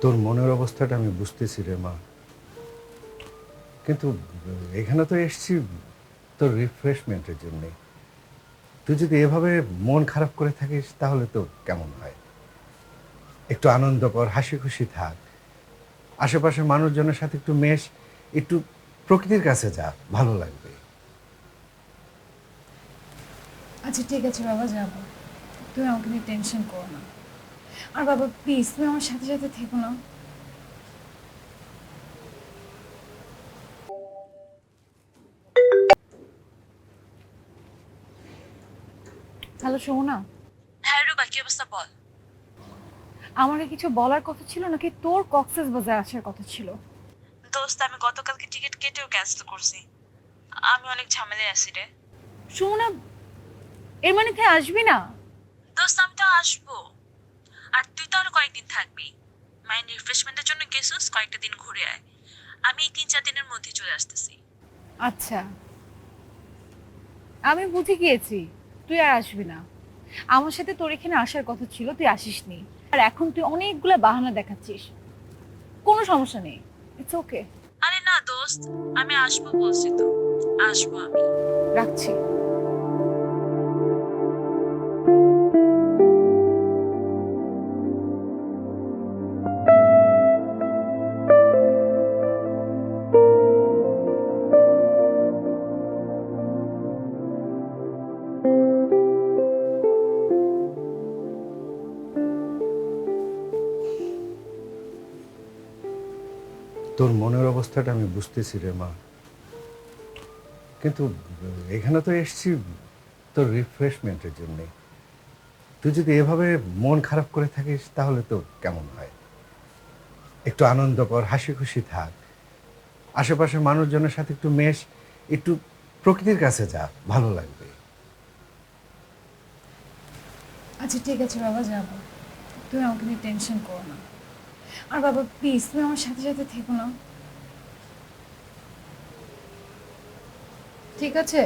তোর মনের অবস্থাটা আমি বুঝতেছি রে মা। কিন্তু এখানে তো এসছি তোর রিফ্রেশমেন্টের জন্যে। তুই যদি এভাবে মন খারাপ করে থাকিস, তাহলে তো কেমন হয়? একটু আনন্দ কর হাসি খুশি থাক। আশেপাশের মানুষজনের সাথে একটু মেশ, একটু প্রকৃতির কাছে যা, ভালো লাগবে। আচ্ছা ঠিক আছে বাবা, যাব। তুমি আমাকে নিয়ে টেনশন করো না। আর বাবা প্লিজ তুমি আমার সাথে সাথে থেকো না। হ্যালো সোমনা। হ্যাঁ রুবা কি অবস্থা বল? আমার কিছু বলার কথা ছিল নাকি তোর কক্সেস বাজার আসার কথা ছিল? দোস্ত আমি গতকালকে টিকিট কেটেও ক্যান্সেল করছি। আমি অনেক ঝামেলায় আছি রে। সোমনা এর মানে তুই আসবি না? দোস্ত আমি তো আসব। আর তুই তো আরও কয়েকদিন থাকবি। মাইন্ড রিফ্রেশমেন্টের জন্য গেছিস কয়েকটা দিন ঘুরে আয়। আমি এই তিন চার দিনের মধ্যে চলে আসতেছি। আচ্ছা। আমি বুঝে গিয়েছি তুই আর আসবি না। আমার সাথে তোর এখানে আসার কথা ছিল তুই আসিসনি। আর এখন তুই অনেকগুলো বাহানা দেখাচ্ছিস। কোনো সমস্যা নেই ইটস ওকে আরে না দোস্ত আমি আসব বলছি তো। আসব আমি। রাখছি। তোর মনের অবস্থাটা আমি বুঝতেছি রে মা। কিন্তু এখানে তো এসছি তোর রিফ্রেশমেন্টের জন্যে। তুই যদি এভাবে মন খারাপ করে থাকিস, তাহলে তো কেমন হয়? একটু আনন্দ কর হাসি খুশি থাক। আশেপাশের মানুষজনের সাথে একটু মেশ, একটু প্রকৃতির কাছে যা, ভালো লাগবে। আচ্ছা ঠিক আছে বাবা, যাব। তুমি আমাকে নিয়ে টেনশন করো না। আর বাবা প্লিজ তুমি আমার সাথে সাথে থেকো না। ঠিক আছে?